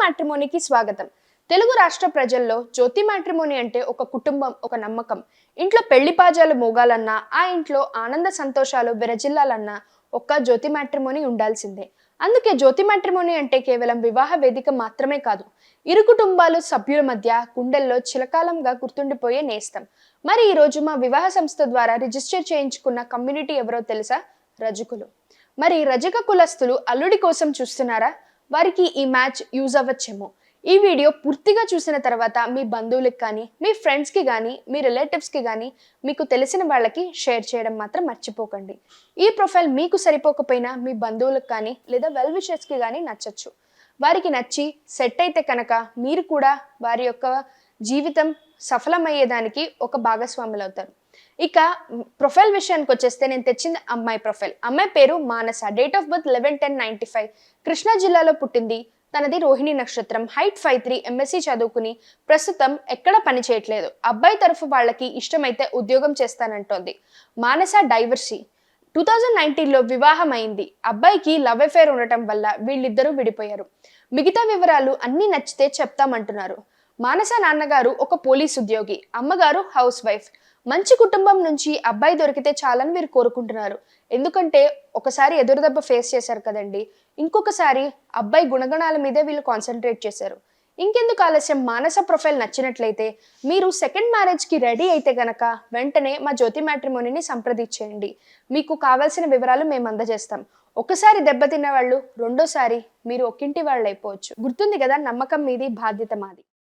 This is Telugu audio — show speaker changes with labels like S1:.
S1: మ్యాట్రిమోనీకి స్వాగతం. తెలుగు రాష్ట్ర ప్రజల్లో జ్యోతి మ్యాట్రిమోని అంటే ఒక కుటుంబం ఒక నమ్మకం. ఇంట్లో పెళ్ళి పాజాలు మోగాలన్నా ఆ ఇంట్లో ఆనంద సంతోషాలు విరజిల్లాలన్నా ఒక్క జ్యోతి మ్యాట్రిమోని ఉండాల్సిందే. అందుకే జ్యోతి మ్యాట్రిమోని అంటే కేవలం వివాహ వేదిక మాత్రమే కాదు ఇరు కుటుంబాలు సభ్యుల మధ్య గుండెల్లో చిలకాలంగా గుర్తుండిపోయే నేస్తం. మరి ఈ రోజు మా వివాహ సంస్థ ద్వారా రిజిస్టర్ చేయించుకున్న కమ్యూనిటీ ఎవరో తెలుసా? రజకులు. మరి రజక కులస్తులు అల్లుడి కోసం చూస్తున్నారా? వారికి ఈ మ్యాచ్ యూజ్ అవ్వచ్చేమో. ఈ వీడియో పూర్తిగా చూసిన తర్వాత మీ బంధువులకు కానీ మీ ఫ్రెండ్స్కి కానీ మీ రిలేటివ్స్కి కానీ మీకు తెలిసిన వాళ్ళకి షేర్ చేయడం మాత్రం మర్చిపోకండి. ఈ ప్రొఫైల్ మీకు సరిపోకపోయినా మీ బంధువులకు కానీ లేదా వెల్ విషర్స్కి కానీ నచ్చచ్చు. వారికి నచ్చి సెట్ అయితే కనుక మీరు కూడా వారి యొక్క జీవితం సఫలమయ్యేదానికి ఒక భాగస్వాములు అవుతారు ఇక ప్రొఫైల్ విషయానికి వచ్చేస్తే నేను తెచ్చింది అమ్మాయి ప్రొఫైల్. అమ్మాయి పేరు Manasa. Date of birth eleven ten ninety five Krishna జిల్లాలో పుట్టింది. తనది రోహిణి నక్షత్రం. హైట్ ఫైవ్ త్రీ ఎంఎస్సీ చదువుకుని ప్రస్తుతం ఎక్కడ పని చేయట్లేదు. అబ్బాయి తరఫు వాళ్ళకి ఇష్టమైతే ఉద్యోగం చేస్తానంటోంది. మానస డైవర్సీ. టూ థౌజండ్ నైన్టీన్లో వివాహం అయింది అబ్బాయికి లవ్ అఫేర్ ఉండటం వల్ల వీళ్ళిద్దరూ విడిపోయారు. మిగతా వివరాలు అన్నీ నచ్చితే చెప్తామంటున్నారు. మానస నాన్నగారు ఒక పోలీస్ ఉద్యోగి. అమ్మగారు హౌస్ వైఫ్ మంచి కుటుంబం నుంచి అబ్బాయి దొరికితే చాలని వీరు కోరుకుంటున్నారు. ఎందుకంటే ఒకసారి ఎదురుదెబ్బ ఫేస్ చేశారు కదండి. ఇంకొకసారి అబ్బాయి గుణగణాల మీదే వీళ్ళు కాన్సన్ట్రేట్ చేశారు. ఇంకెందుకు ఆలస్యం? మానస ప్రొఫైల్ నచ్చినట్లయితే మీరు సెకండ్ మ్యారేజ్కి రెడీ అయితే గనక వెంటనే మా జ్యోతి మ్యాట్రిమోనీని సంప్రదించేయండి. మీకు కావాల్సిన వివరాలు మేము అందజేస్తాం. ఒకసారి దెబ్బతిన్న వాళ్ళు రెండోసారి మీరు ఒక్కింటి వాళ్ళు అయిపోవచ్చు గుర్తుంది కదా నమ్మకం మీది బాధ్యత మాది.